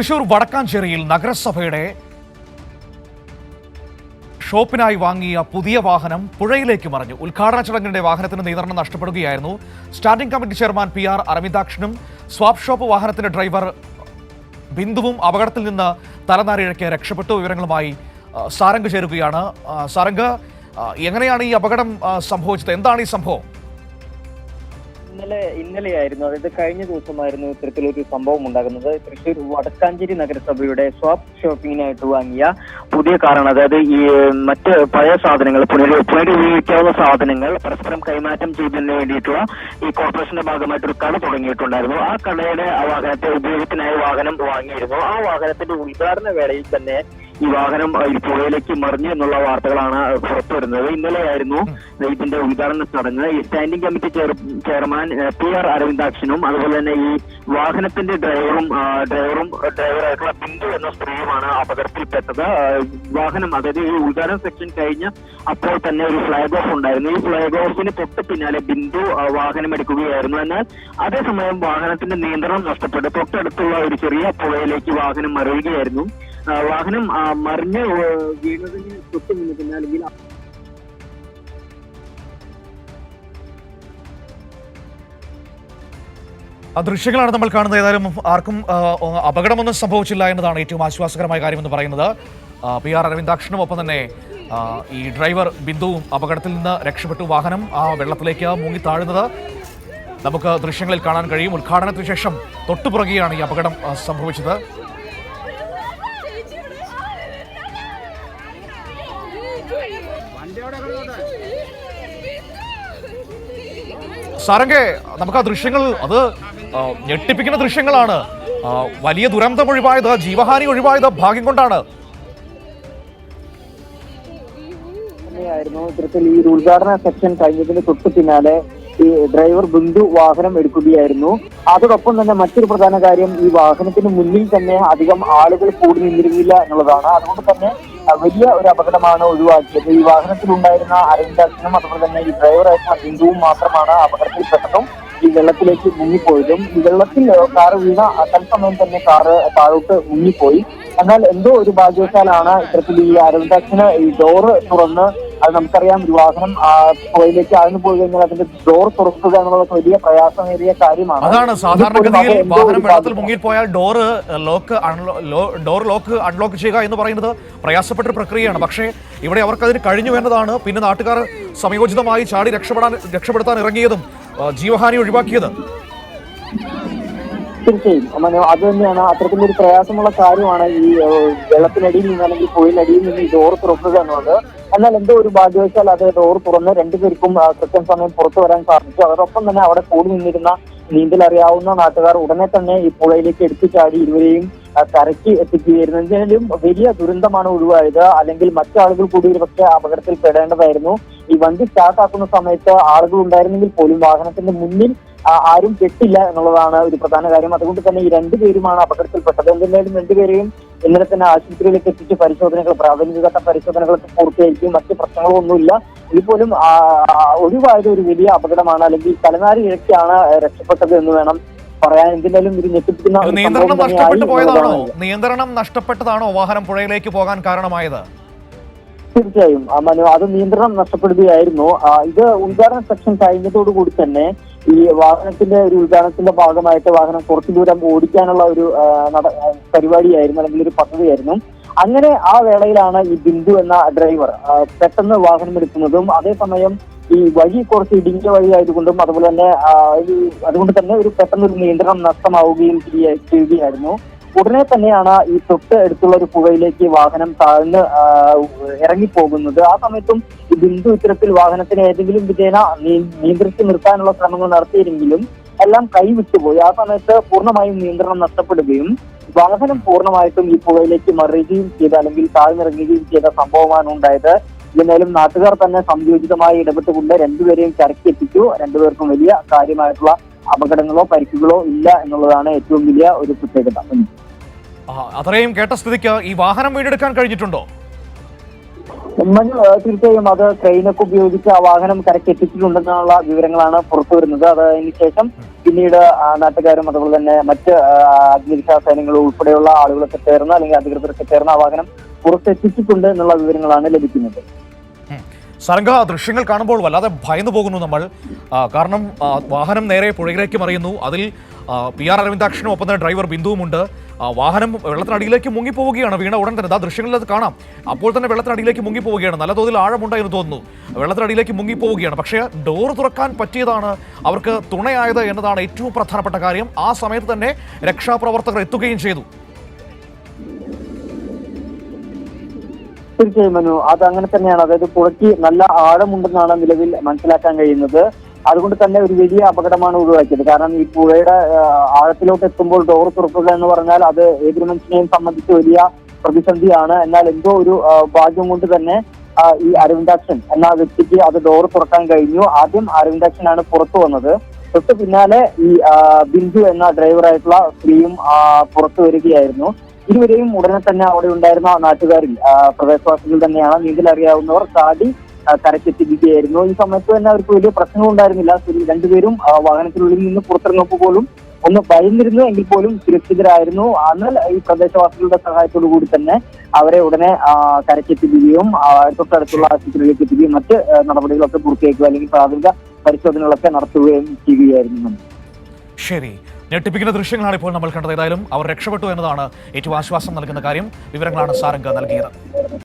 തൃശൂർ വടക്കാഞ്ചേരിയിൽ നഗരസഭയുടെ ഷോപ്പിനായി വാങ്ങിയ പുതിയ വാഹനം പുഴയിലേക്ക് മറിഞ്ഞു. ഉദ്ഘാടന ചടങ്ങിന്റെ വാഹനത്തിന് നിയന്ത്രണം നഷ്ടപ്പെടുകയായിരുന്നു. Standing committee chairman P R അരവിന്ദാക്ഷനും swap shop വാഹനത്തിന്റെ ഡ്രൈവർ ബിന്ദുവും അപകടത്തിൽ നിന്ന് തലനാരിഴയ്ക്ക് രക്ഷപ്പെട്ടു. വിവരങ്ങളുമായി സാരംഗ് ചേരുകയാണ്. സാരംഗ് എങ്ങനെയാണ് ഈ അപകടം സംഭവിച്ചത്? എന്താണ് ഈ സംഭവം? ഇന്നലെ ഇന്നലെയായിരുന്നു അതായത് കഴിഞ്ഞ ദിവസമായിരുന്നു ഇത്തരത്തിലൊരു സംഭവം ഉണ്ടാകുന്നത്. തൃശൂർ വടക്കാഞ്ചേരി നഗരസഭയുടെ സ്വാപ്പ് ഷോപ്പിങ്ങിനായിട്ട് വാങ്ങിയ പുതിയ കാറാണ്. അതായത് ഈ മറ്റ് പഴയ സാധനങ്ങൾ പുനരു പുനരുപയോഗിക്കാവുന്ന സാധനങ്ങൾ പരസ്പരം കൈമാറ്റം ചെയ്യുന്നതിന് വേണ്ടിയിട്ടുള്ള ഈ കോർപ്പറേഷന്റെ ഭാഗമായിട്ട് ഒരു കട തുടങ്ങിയിട്ടുണ്ടായിരുന്നു. ആ കടയുടെ ആ വാഹനത്തെ ഉപയോഗത്തിനായി വാഹനം വാങ്ങിയിരുന്നു. ആ വാഹനത്തിന്റെ ഉദ്ഘാടന വേളയിൽ തന്നെ ഈ വാഹനം ഈ പുഴയിലേക്ക് മറിഞ്ഞു എന്നുള്ള വാർത്തകളാണ് പുറത്തുവരുന്നത് ഇന്നലെയായിരുന്നു ഇതിന്റെ ഉദ്ഘാടന ചടങ്ങ്. ഈ standing committee chair chairman P R അരവിന്ദാക്ഷനും അതുപോലെ തന്നെ ഈ വാഹനത്തിന്റെ ഡ്രൈവറും ഡ്രൈവറും ഡ്രൈവറായിട്ടുള്ള ബിന്ദു എന്ന സ്ത്രീയുമാണ് അപകടത്തിൽപ്പെട്ടത്. വാഹനം അതായത് ഈ ഉദ്ഘാടന സെക്ഷൻ കഴിഞ്ഞ് അപ്പോൾ തന്നെ ഒരു ഫ്ലാഗ് ഓഫ് ഉണ്ടായിരുന്നു. ഈ ഫ്ലാഗ് ഓഫിന് തൊട്ട് പിന്നാലെ ബിന്ദു വാഹനം എടുക്കുകയായിരുന്നു. എന്നാൽ അതേസമയം വാഹനത്തിന്റെ നിയന്ത്രണം നഷ്ടപ്പെട്ടു. തൊട്ടടുത്തുള്ള ഒരു ചെറിയ പുഴയിലേക്ക് വാഹനം മറിയുകയായിരുന്നു. വാഹനം മറിഞ്ഞ് വീണതിന് തൊട്ട് മുന്നിൽ തന്നെ അല്ലെങ്കിൽ ആ ദൃശ്യങ്ങളാണ് നമ്മൾ കാണുന്നത്. ഏതായാലും ആർക്കും അപകടമൊന്നും സംഭവിച്ചില്ല എന്നതാണ് ഏറ്റവും ആശ്വാസകരമായ കാര്യമെന്ന് പറയുന്നത്. ആ, പി ആർ അരവിന്ദാക്ഷനും ഒപ്പം തന്നെ ഈ ഡ്രൈവർ ബിന്ദുവും അപകടത്തിൽ നിന്ന് രക്ഷപ്പെട്ടു. വാഹനം ആ വെള്ളത്തിലേക്ക് മുങ്ങി താഴുന്നത് നമുക്ക് ദൃശ്യങ്ങളിൽ കാണാൻ കഴിയും. ഉദ്ഘാടനത്തിന് ശേഷം തൊട്ടുപുറകെയാണ് ഈ അപകടം സംഭവിച്ചത്. സാരംഗെ നമുക്ക് ആ ദൃശ്യങ്ങൾ അത് ഞെട്ടിപ്പിക്കുന്ന ദൃശ്യങ്ങളാണ്. വലിയ ദുരന്തം ഒഴിവായത് ജീവഹാനി ഒഴിവായത് ഭാഗ്യം കൊണ്ടാണ്. ഈ ഉദ്ഘാടന സെക്ഷൻ കഴിഞ്ഞതിന് തൊട്ട് പിന്നാലെ ഈ ഡ്രൈവർ ബിന്ദു വാഹനം എടുക്കുകയായിരുന്നു. അതോടൊപ്പം തന്നെ മറ്റൊരു പ്രധാന കാര്യം ഈ വാഹനത്തിന് മുന്നിൽ തന്നെ അധികം ആളുകൾ കൂടി നിന്നിരുന്നില്ല എന്നുള്ളതാണ്. അതുകൊണ്ട് തന്നെ വലിയ ഒരു അപകടമാണ് ഒഴിവാക്കിയത്. ഈ വാഹനത്തിലുണ്ടായിരുന്ന അരവിന്ദാക്ഷനും അതുപോലെ തന്നെ ഈ ഡ്രൈവറായിരുന്ന ബിന്ദുവും മാത്രമാണ് അപകടത്തിൽപ്പെട്ടതും ഈ വെള്ളത്തിലേക്ക് മുങ്ങിപ്പോയതും. ഈ വെള്ളത്തിൽ കാറ് വീണ തൽസമയം തന്നെ കാറ് താഴോട്ട് മുങ്ങിപ്പോയി. എന്നാൽ എന്തോ ഒരു ഭാഗ്യവശാലാണ് ഇത്തരത്തിൽ ഈ അരവിന്ദാക്ഷന് ഈ ഡോറ് തുറന്ന് അത് നമുക്കറിയാം ഒരു വാഹനം പുഴയിലേക്ക് ആഴ്ന്നു പോയി കഴിഞ്ഞാൽ അതിന്റെ ഡോർ തുറക്കുക എന്നുള്ളത് വലിയ പ്രയാസമേറിയ കാര്യമാണ്. അതാണ് സാധാരണഗതിയിൽ വാഹനം വെള്ളത്തിൽ മുങ്ങിപ്പോയാൽ door lock door lock unlock ചെയ്യുക എന്ന് പറയുന്നത് പ്രയാസപ്പെട്ട പ്രക്രിയയാണ്. പക്ഷേ ഇവിടെ അവർക്ക് അതിന് കഴിഞ്ഞു എന്നതാണ് പിന്നെ നാട്ടുകാർ സമയോചിതമായി ചാടി രക്ഷപ്പെടാൻ രക്ഷപ്പെടുത്താൻ ഇറങ്ങിയതും ജീവഹാനി ഒഴിവാക്കിയത്. തീർച്ചയായും. മനു അത് തന്നെയാണ് അത്തരത്തിലൊരു പ്രയാസമുള്ള കാര്യമാണ് ഈ വെള്ളത്തിനടിയിൽ നിന്ന് അല്ലെങ്കിൽ പുഴയിലടിയിൽ നിന്ന് ഈ ഡോർ തുറക്കുക എന്നുള്ളത്. എന്നാൽ എന്തോ ഒരു ഭാഗ്യവശാൽ അത് ഡോർ തുറന്ന് രണ്ടുപേർക്കും പേർക്കും കൃത്യം സമയം പുറത്തു വരാൻ സാധിച്ചു. അതോടൊപ്പം തന്നെ അവിടെ കൂടി നിന്നിരുന്ന നീന്തൽ അറിയാവുന്ന നാട്ടുകാർ ഉടനെ തന്നെ ഈ പുഴയിലേക്ക് എടുത്തു ചാടി ഇരുവരെയും കരയ്ക്ക് എത്തിക്കുകയായിരുന്നു. എന്തായാലും വലിയ ദുരന്തമാണ് ഒഴിവായത്. അല്ലെങ്കിൽ മറ്റാളുകൾ കൂടി ഒരു പക്ഷേ അപകടത്തിൽ പെടേണ്ടതായിരുന്നു. ഈ വണ്ടി സ്റ്റാർട്ടാക്കുന്ന സമയത്ത് ആളുകൾ ഉണ്ടായിരുന്നെങ്കിൽ പോലും വാഹനത്തിന്റെ മുന്നിൽ ആരും പെട്ടില്ല എന്നുള്ളതാണ് ഒരു പ്രധാന കാര്യം. അതുകൊണ്ട് തന്നെ ഈ രണ്ടുപേരുമാണ് അപകടത്തിൽപ്പെട്ടത്. എന്തായാലും രണ്ടുപേരെയും ഇന്നലെ തന്നെ ആശുപത്രിയിലേക്ക് എത്തിച്ച് പരിശോധനകൾ പ്രാഥമികഘട്ട പരിശോധനകളൊക്കെ പൂർത്തിയായിരിക്കും. മറ്റ് പ്രശ്നങ്ങളൊന്നുമില്ല. ഇതുപോലും പോലും ഒഴിവായത് ഒരു വലിയ അപകടമാണ്. അല്ലെങ്കിൽ തലനാരി ഇഴയ്ക്കാണ് രക്ഷപ്പെട്ടത് എന്ന് വേണം പറയാൻ. എന്തിനാലും ഒരു ഞെട്ടിപ്പിക്കുന്ന നിയന്ത്രണം സംഭവം നഷ്ടപ്പെട്ടു പോയതാണോ? നിയന്ത്രണം നഷ്ടപ്പെട്ടതാണോ വാഹനം പുഴയിലേക്ക് പോകാൻ കാരണമായത്? തീർച്ചയായും. മനു അത് നിയന്ത്രണം നഷ്ടപ്പെടുകയായിരുന്നു. ഇത് ഉദ്ഘാടന സെക്ഷൻ കഴിഞ്ഞതോടുകൂടി തന്നെ ഈ വാഹനത്തിന്റെ ഒരു ഉദ്ഘാടനത്തിന്റെ ഭാഗമായിട്ട് വാഹനം കുറച്ചു ദൂരം ഓടിക്കാനുള്ള ഒരു പരിപാടിയായിരുന്നു അല്ലെങ്കിൽ ഒരു പദ്ധതിയായിരുന്നു. അങ്ങനെ ആ വേളയിലാണ് ഈ ബിന്ദു എന്ന ഡ്രൈവർ പെട്ടെന്ന് വാഹനം എടുക്കുന്നതും അതേസമയം ഈ വഴി കുറച്ച് ഇടുങ്ങിയ വഴി ആയതുകൊണ്ടും അതുപോലെ തന്നെ അതുകൊണ്ട് തന്നെ ഒരു പെട്ടെന്ന് ഒരു നിയന്ത്രണം നഷ്ടമാവുകയും ചെയ്യ- ചെയ്യുകയായിരുന്നു. ഉടനെ തന്നെയാണ് ഈ തൊട്ട് അടുത്തുള്ള ഒരു പുഴയിലേക്ക് വാഹനം താഴ്ന്ന് ഇറങ്ങിപ്പോകുന്നത്. ആ സമയത്തും ബിന്ദു ഇത്തരത്തിൽ വാഹനത്തിന് ഏതെങ്കിലും വിധേന നിയന്ത്രിച്ചു നിർത്താനുള്ള ശ്രമങ്ങൾ നടത്തിയിരുന്നെങ്കിലും എല്ലാം കൈവിട്ടുപോയി. ആ സമയത്ത് പൂർണമായും നിയന്ത്രണം നഷ്ടപ്പെടുകയും വാഹനം പൂർണമായിട്ടും ഈ പുഴയിലേക്ക് മറിയുകയും ചെയ്ത അല്ലെങ്കിൽ താഴ്ന്നിറങ്ങുകയും ചെയ്ത സംഭവമാണ് ഉണ്ടായത്. എന്നാലും നാട്ടുകാർ തന്നെ സംയോജിതമായി ഇടപെട്ടുകൊണ്ട് രണ്ടുപേരെയും കരക്കെത്തിച്ചു രണ്ടുപേർക്കും വലിയ കാര്യമായിട്ടുള്ള അപകടങ്ങളോ പരിക്കുകളോ ഇല്ല എന്നുള്ളതാണ് ഏറ്റവും വലിയ ഒരു പ്രത്യേകത. അത്രയും കേട്ട സ്ഥിതിക്ക് ഈ വാഹനം വീണ്ടെടുക്കാൻ കഴിഞ്ഞിട്ടുണ്ടോ? തീർച്ചയായും അത് ട്രെയിനൊക്കെ ഉപയോഗിച്ച് ആ വാഹനം കരക്കെത്തിച്ചിട്ടുണ്ടെന്നുള്ള വിവരങ്ങളാണ് പുറത്തു വരുന്നത്. അതിന് ശേഷം പിന്നീട് നാട്ടുകാരും അതുപോലെ തന്നെ മറ്റ് അഗ്നിരക്ഷാ സേനകളും ഉൾപ്പെടെയുള്ള ആളുകളൊക്കെ ചേർന്ന് അല്ലെങ്കിൽ അധികൃതരൊക്കെ ചേർന്ന് ആ വാഹനം പുറത്തെത്തിച്ചിട്ടുണ്ട് എന്നുള്ള വിവരങ്ങളാണ് ലഭിക്കുന്നത്. സാരംഗ ദൃശ്യങ്ങൾ കാണുമ്പോൾ വല്ലാതെ ഭയന്നു പോകുന്നു നമ്മൾ. കാരണം വാഹനം നേരെ പുഴയിലേക്ക് മറിയുന്നു. അതിൽ പി ആർ അരവിന്ദാക്ഷനും ഒപ്പം തന്നെ ഡ്രൈവർ ബിന്ദുവുമുണ്ട്. വാഹനം വെള്ളത്തിനടിയിലേക്ക് മുങ്ങിപ്പോവുകയാണ്. വീണ ഉടൻ തന്നെ ആ ദൃശ്യങ്ങളിൽ അത് കാണാം. അപ്പോൾ തന്നെ വെള്ളത്തിനടിയിലേക്ക് മുങ്ങിപ്പോവുകയാണ്. നല്ല തോതിൽ ആഴമുണ്ടായെന്ന് തോന്നുന്നു. വെള്ളത്തിനടിയിലേക്ക് മുങ്ങിപ്പോവുകയാണ്. പക്ഷേ ഡോർ തുറക്കാൻ പറ്റിയതാണ് അവർക്ക് തുണയായത് എന്നതാണ് ഏറ്റവും പ്രധാനപ്പെട്ട കാര്യം. ആ സമയത്ത് തന്നെ രക്ഷാപ്രവർത്തകർ എത്തുകയും ചെയ്തു. തീർച്ചയായും മനു. അത് അങ്ങനെ തന്നെയാണ്. അതായത് പുഴയ്ക്ക് നല്ല ആഴമുണ്ടെന്നാണ് നിലവിൽ മനസ്സിലാക്കാൻ കഴിയുന്നത്. അതുകൊണ്ട് തന്നെ ഒരു വലിയ അപകടമാണ് ഒഴിവാക്കിയത്. കാരണം ഈ പുഴയുടെ ആഴത്തിലോട്ട് എത്തുമ്പോൾ ഡോർ തുറക്കുക എന്ന് പറഞ്ഞാൽ അത് ഏതൊരു മനുഷ്യനെയും സംബന്ധിച്ച് വലിയ പ്രതിസന്ധിയാണ്. എന്നാൽ എന്തോ ഒരു ഭാഗ്യം കൊണ്ട് തന്നെ ഈ അരവിന്ദാക്ഷൻ എന്ന വ്യക്തിക്ക് അത് ഡോർ തുറക്കാൻ കഴിഞ്ഞു. ആദ്യം അരവിന്ദാക്ഷനാണ് പുറത്തു വന്നത്. തൊട്ട് പിന്നാലെ ഈ ബിന്ദു എന്ന ഡ്രൈവറായിട്ടുള്ള സ്ത്രീയും പുറത്തു വരികയായിരുന്നു. ഇരുവരെയും ഉടനെ തന്നെ അവിടെ ഉണ്ടായിരുന്ന നാട്ടുകാരിൽ പ്രദേശവാസികൾ തന്നെയാണ് നീന്തൽ അറിയാവുന്നവർ ചാടി കരക്കെത്തിക്കുകയായിരുന്നു ഈ സമയത്ത് തന്നെ അവർക്ക് വലിയ പ്രശ്നങ്ങൾ ഉണ്ടായിരുന്നില്ല രണ്ടുപേരും വാഹനത്തിനുള്ളിൽ നിന്ന് പുറത്തിറങ്ങുമ്പോൾ പോലും ഒന്ന് ഭയന്നിരുന്നു എങ്കിൽ പോലും സുരക്ഷിതരായിരുന്നു. എന്നാൽ ഈ പ്രദേശവാസികളുടെ സഹായത്തോടു കൂടി തന്നെ അവരെ ഉടനെ കരക്കെത്തിക്കുകയും തൊട്ടടുത്തുള്ള ആശുപത്രിയിലേക്ക് എത്തിക്കുകയും മറ്റ് നടപടികളൊക്കെ പൂർത്തിയാക്കുക അല്ലെങ്കിൽ പ്രാഥമിക പരിശോധനകളൊക്കെ നടത്തുകയും ചെയ്യുകയായിരുന്നു. ശരി. ഞെട്ടിപ്പിക്കുന്ന ദൃശ്യങ്ങളാണ് ഇപ്പോൾ നമ്മൾ കണ്ടത്. ഏതായാലും അവർ രക്ഷപ്പെട്ടു എന്നതാണ് ഏറ്റവും ആശ്വാസം നൽകുന്ന കാര്യം. വിവരങ്ങളാണ് സാരംഗ് നൽകിയത്.